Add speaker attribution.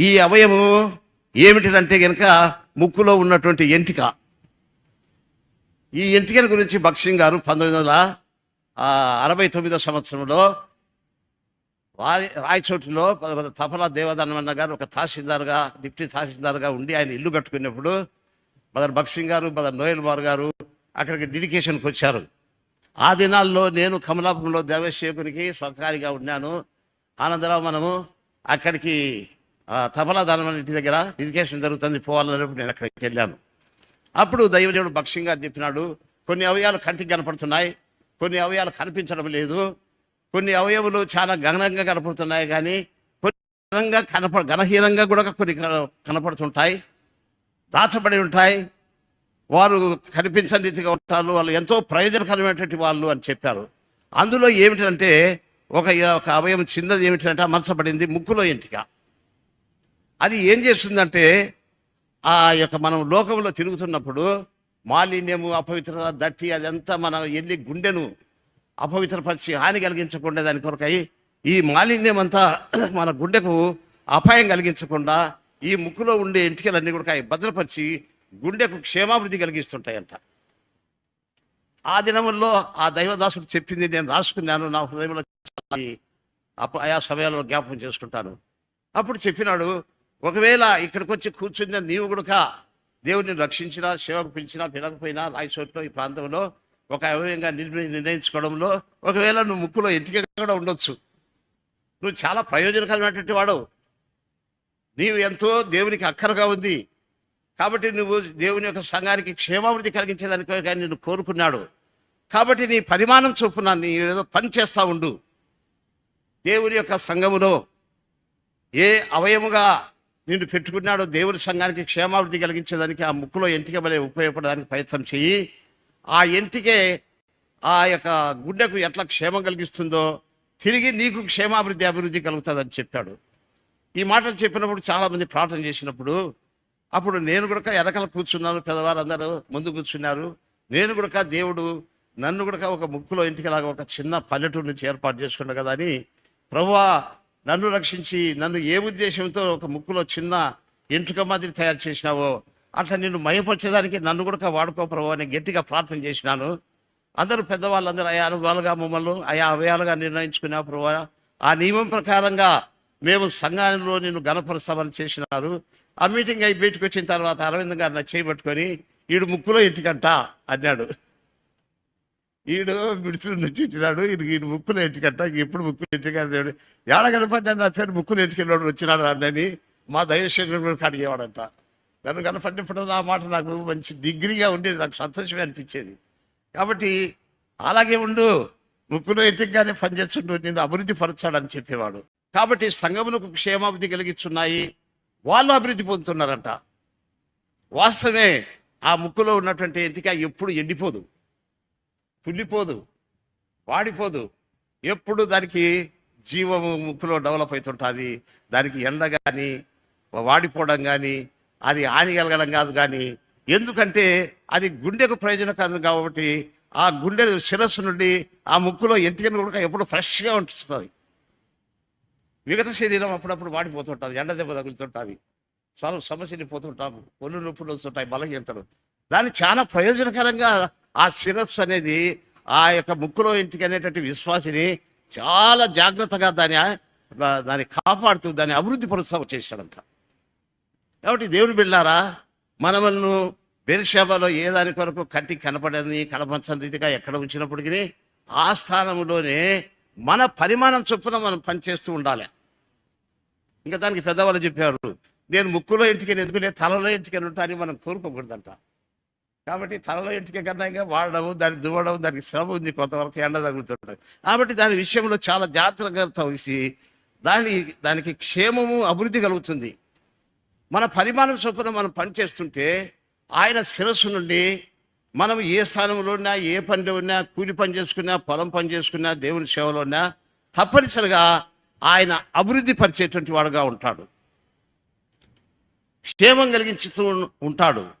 Speaker 1: ఈ అవయము ఏమిటిదంటే కనుక ముక్కులో ఉన్నటువంటి ఎంటిక. ఈ ఎంటికల గురించి భక్సింగ్ గారు పంతొమ్మిది వందల అరవై తొమ్మిదో సంవత్సరంలో రాయ్ రాయచోటిలో ప- ప- తపలా దేవదానమన్న గారు ఒక తహసీల్దార్గా డిప్యూటీ తహసీల్దార్గా ఉండి ఆయన ఇల్లు కట్టుకున్నప్పుడు బదర్ భక్సింగ్ గారు బదర్ నోయల్ బార్ గారు అక్కడికి డెడికేషన్కి వచ్చారు. ఆ దినాల్లో నేను కమలాపురంలో దేవశేఖునికి స్వకారిగా ఉన్నాను. ఆనందరావు మనము అక్కడికి తబలా తపలా ఇంటి దగ్గర ఇరిగేషన్ జరుగుతుంది పోవాలన్నప్పుడు నేను అక్కడికి వెళ్ళాను. అప్పుడు దైవదేవుడు భక్ష్యంగా చెప్పినాడు కొన్ని అవయాలు కంటికి కనపడుతున్నాయి కొన్ని అవయాలు కనిపించడం లేదు కొన్ని అవయవులు చాలా గగనంగా కనపడుతున్నాయి కానీ కొన్ని ఘనంగా కనప ఘనహీనంగా కూడా కొన్ని కన- కనపడుతుంటాయి దాచబడి ఉంటాయి వారు కనిపించని రీతిగా ఉంటారు వాళ్ళు ఎంతో ప్రయోజనకరమైనటువంటి వాళ్ళు అని చెప్పారు. అందులో ఏమిటంటే ఒక ఒక అవయవం చిన్నది ఏమిటంటే అమర్చబడింది ముక్కులో ఎంటిక. అది ఏం చేస్తుందంటే ఆ యొక్క మనం లోకంలో తిరుగుతున్నప్పుడు మాలిన్యము అపవిత్రత దట్టి అదంతా మనం వెళ్ళి గుండెను అపవిత్రపరిచి హాని కలిగించకుండా దాని కొరకై ఈ మాలిన్యం అంతా మన గుండెకు అపాయం కలిగించకుండా ఈ ముక్కులో ఉండే ఇంటికలన్నీ కూడా భద్రపరిచి గుండెకు క్షేమాభివృద్ధి కలిగిస్తుంటాయంట. ఆ దినముల్లో ఆ దైవదాసుడు చెప్పింది నేను రాసుకున్నాను నా హృదయంలో అప్పుడు ఆయా సమయాల్లో జ్ఞాపకం చేసుకుంటాను. అప్పుడు చెప్పినాడు ఒకవేళ ఇక్కడికి వచ్చి కూర్చున్న నీవు కూడా దేవుడిని రక్షించినా సేవకు పిలిచినా పిలకపోయినా రాయచోట్లో ఈ ప్రాంతంలో ఒక అవయంగా నిర్ణయి నిర్ణయించుకోవడంలో ఒకవేళ నువ్వు ముక్కులో ఎంటిక కూడా ఉండొచ్చు. నువ్వు చాలా ప్రయోజనకరమైనటువంటి వాడు. నీవు ఎంతో దేవునికి అక్కరగా ఉంది. కాబట్టి నువ్వు దేవుని యొక్క సంఘానికి క్షేమాభివృద్ధి కలిగించేదానికి కానీ నిన్ను కోరుకున్నాడు. కాబట్టి నీ పరిమాణం చొప్పున నీ ఏదో పని చేస్తా ఉండు. దేవుని యొక్క సంఘములో ఏ అవయముగా నిన్ను పెట్టుకున్నాడో దేవుని సంఘానికి క్షేమాభివృద్ధి కలిగించేదానికి ఆ ముక్కులో ఎంటిక వలె ఉపయోగపడడానికి ప్రయత్నం చెయ్యి. ఆ ఎంటికే ఆ యొక్క గుండెకు ఎట్లా క్షేమం కలిగిస్తుందో తిరిగి నీకు క్షేమాభివృద్ధి అభివృద్ధి కలుగుతుందని చెప్పాడు. ఈ మాటలు చెప్పినప్పుడు చాలామంది ప్రార్థన చేసినప్పుడు అప్పుడు నేను కూడా వెనకాల కూర్చున్నాను పెద్దవారందరూ ముందు కూర్చున్నారు. నేను కూడా దేవుడు నన్ను కూడా ఒక ముక్కులో ఇంటికిలాగా ఒక చిన్న పల్లెటూరు నుంచి ఏర్పాటు చేసుకున్నా కదా అని ప్రభువా నన్ను రక్షించి నన్ను ఏ ఉద్దేశంతో ఒక ముక్కులో చిన్న ఎంట్రుక మాదిరి తయారు చేసినావో అట్లా నిన్ను మయపరిచేదానికి నన్ను కూడా వాడుకో ప్రభు అని గట్టిగా ప్రార్థన చేసినాను. అందరూ పెద్దవాళ్ళందరూ ఆయా అనుభవాలుగా మమ్మల్ని ఆయా అవయాలుగా నిర్ణయించుకున్నా ప్రభు ఆ నియమం ప్రకారంగా మేము సంఘంలో నిన్ను గణపరుస్తామని చేసినారు. ఆ మీటింగ్ అయి బయటకు వచ్చిన తర్వాత అరవింద్ గారిని నా ఈడు ముక్కులో ఇంటికంట అన్నాడు. ఈడు మిడుచుల నుంచి వచ్చినాడు ఈడు ఈయన ముక్కులు ఇంటికంట ఎప్పుడు ముక్కులు ఇంటికి ఏడ కనపడ్డా నా పేరు ముక్కులు ఎట్టుకెళ్ళాడు వచ్చినాడు అన్నని మా దైవశేఖర్ అడిగేవాడంట. నన్ను కనపడినప్పుడు ఆ మాట నాకు మంచి డిగ్రీగా ఉండేది నాకు సంతోషమే అనిపించేది. కాబట్టి అలాగే ఉండు ముక్కులో ఎట్టుగానే పనిచేస్తుండు నేను అభివృద్ధి పరచాడని చెప్పేవాడు. కాబట్టి సంఘమునకు క్షేమాభివృద్ధి కలిగిస్తున్నాయి వాళ్ళు అభివృద్ధి పొందుతున్నారంట. వాస్తవమే ఆ ముక్కులో ఉన్నటువంటి ఎంటిక ఎప్పుడు ఎండిపోదు. పుల్లిపోదు వాడిపోదు. ఎప్పుడు దానికి జీవము ముక్కులో డెవలప్ అవుతుంటుంది దానికి ఎండ కానీ వాడిపోవడం కానీ అది హాని కలగడం కాదు కానీ ఎందుకంటే అది గుండెకు ప్రయోజనకరం కాబట్టి ఆ గుండె శిరస్సు నుండి ఆ ముక్కులో ఎంటికను కూడా ఎప్పుడు ఫ్రెష్గా ఉంటుంది మిగతా శరీరం అప్పుడప్పుడు వాడిపోతుంటుంది ఎండ దెబ్బ తగులుతుంటుంది చాలా సమస్యలు పోతుంటాము ఒళ్ళు నొప్పులు వస్తుంటాయి బలహీనతలు. దాన్ని చాలా ప్రయోజనకరంగా ఆ శిరస్సు అనేది ఆ యొక్క ముక్కులో ఇంటికి అనేటువంటి విశ్వాసిని చాలా జాగ్రత్తగా దాని దాన్ని కాపాడుతూ దాన్ని అభివృద్ధి పరుస్తావు చేశాడంట. కాబట్టి దేవుని బిళ్ళారా మనమల్ను బెరిషాబాలో ఏ దాని కొరకు కంటి కనపడని కనపరచని రీతిగా ఎక్కడ ఉంచినప్పటికీ ఆ స్థానంలోనే మన పరిమాణం చొప్పున మనం పనిచేస్తూ ఉండాలి. ఇంకా దానికి పెద్దవాళ్ళు చెప్పారు నేను ముక్కులో ఇంటికి ఎందుకు నేను తలలో ఇంటికి ఉంటానని మనం కోరుకోకూడదంట. కాబట్టి తలలో ఇంటికి కన్నా వాడడం దాన్ని దువ్వడం దానికి శ్రమ ఉంది కొంతవరకు ఎండ తగులుతుంటుంది. కాబట్టి దాని విషయంలో చాలా జాగ్రత్తగా వహించి దాని దానికి క్షేమము అభివృద్ధి కలుగుతుంది. మన పరిమాణం చొప్పున మనం పని చేస్తుంటే ఆయన శిరస్సు నుండి మనం ఏ స్థానంలో ఉన్నా ఏ పనిలో ఉన్నా కూలి పని చేసుకున్నా పొలం పని చేసుకున్నా దేవుని సేవలో ఉన్నా తప్పనిసరిగా ఆయన అభివృద్ధి పరిచేటువంటి వాడుగా ఉంటాడు. క్షేమం కలిగించుతూ ఉంటాడు.